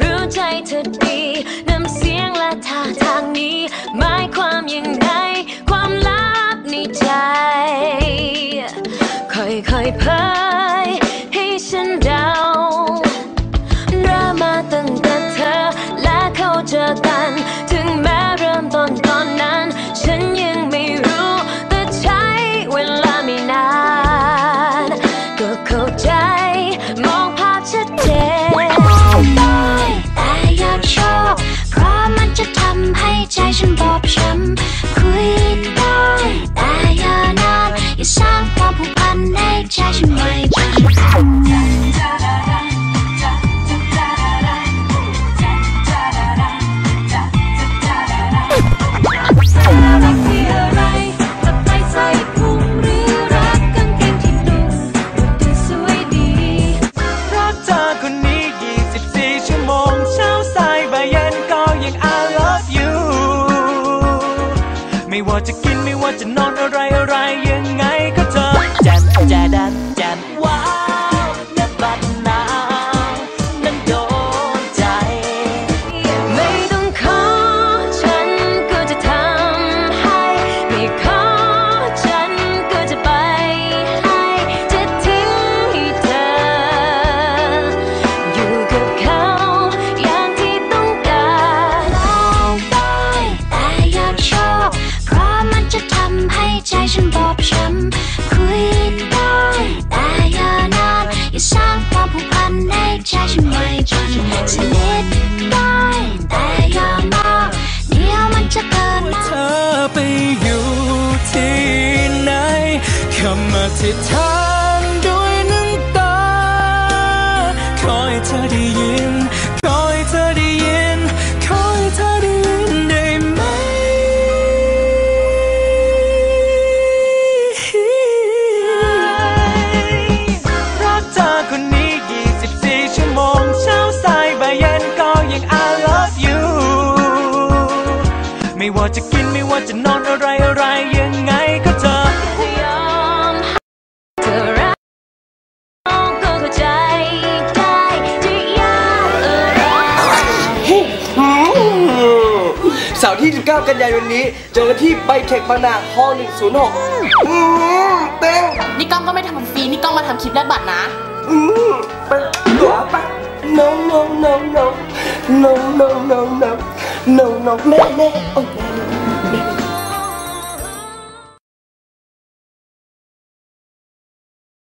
รู้ใจเธอดีน้ำเสียงและท่าทางนี้หมายความยังไงความลับในใจ ค่อยๆเผยให้ฉันเดาเริ่มมาตั้งแต่เธอและเขาเจอกัน จะกินไม่ว่าจะนอนอะไร ใจฉันบอบช้ำคุยได้แต่อย่านานอย่าสร้างความผูกพันในใจฉันไม่จนสนิทได้แต่อย่ามากเดี๋ยวมันจะเกินมาเธอไปอยู่ที่ไหนคำอธิษฐาน ว่าจะกินไม่ว่าจะนอนอะไรอะไรยังไงก็เธอจะยอมเธอรักก็เข้าใจได้จะยากอะไรเสาร์ที่ 19 กันยายนนี้ เจอกันที่ไบเทคบางนาฮอล106อืมเต้งนี่กล้องก็ไม่ทำฟรี นี่กล้องมาทำคลิปแลกบัตรนะ อืมไปหัวปะ no no no no no no no no no, no, no no. Oh, no,